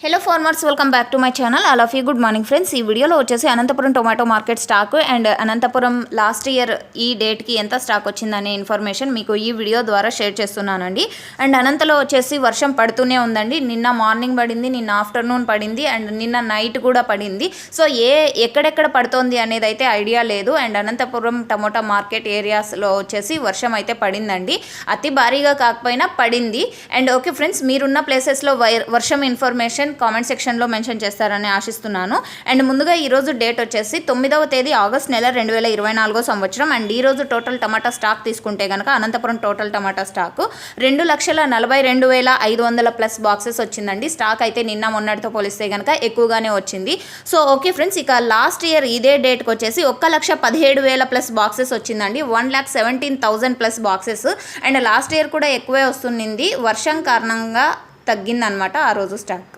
Hello farmers welcome back to my channel all of you good morning friends ఈ వీడియోలో వచ్చేసి Anantapuram tomato market stock and Anantapuram last year ఈ డేట్కి ఎంత stock వచ్చిందనే information మీకు ఈ వీడియో ద్వారా షేర్ చేస్తున్నానండి. అండ్ అనంతలో వచ్చేసి వర్షం పడుతూనే ఉందండి. నిన్న మార్నింగ్ పడింది నిన్న ఆఫ్టర్నూన్ పడింది అండ్ నిన్న నైట్ కూడా పడింది. సో ఏ ఎక్కడెక్కడ పడుతోంది అనేది అయితే ఐడియా లేదు. అండ్ అనంతపురం టమోటా మార్కెట్ ఏరియాస్లో వచ్చేసి వర్షం అయితే పడిందండి. అతి భారీగా కాకపోయినా పడింది. అండ్ ఓకే ఫ్రెండ్స్ మీరున్న ప్లేసెస్లో వర్షం ఇన్ఫర్మేషన్ కామెంట్ సెక్షన్లో మెన్షన్ చేస్తారని ఆశిస్తున్నాను. అండ్ ముందుగా ఈరోజు డేట్ వచ్చేసి తొమ్మిదవ తేదీ ఆగస్ట్ నెల రెండు వేల ఇరవై నాలుగో సంవత్సరం. అండ్ ఈరోజు టోటల్ టమాటా స్టాక్ తీసుకుంటే కనుక అనంతపురం టోటల్ టమాటా స్టాక్ రెండు లక్షల నలభై రెండు వేల ఐదు వందల ప్లస్ బాక్సెస్ వచ్చిందండి. స్టాక్ అయితే నిన్న మొన్నటితో పోలిస్తే కనుక ఎక్కువగానే వచ్చింది. సో ఓకే ఫ్రెండ్స్ ఇక లాస్ట్ ఇయర్ ఇదే డేట్కి వచ్చేసి ఒక్క లక్ష పదిహేడు వేల ప్లస్ బాక్సెస్ వచ్చిందండి. One lakh seventeen thousand plus boxes. And last year కూడా ఎక్కువే వస్తుంది వర్షం కారణంగా తగ్గిందనమాట ఆ రోజు స్టాక్.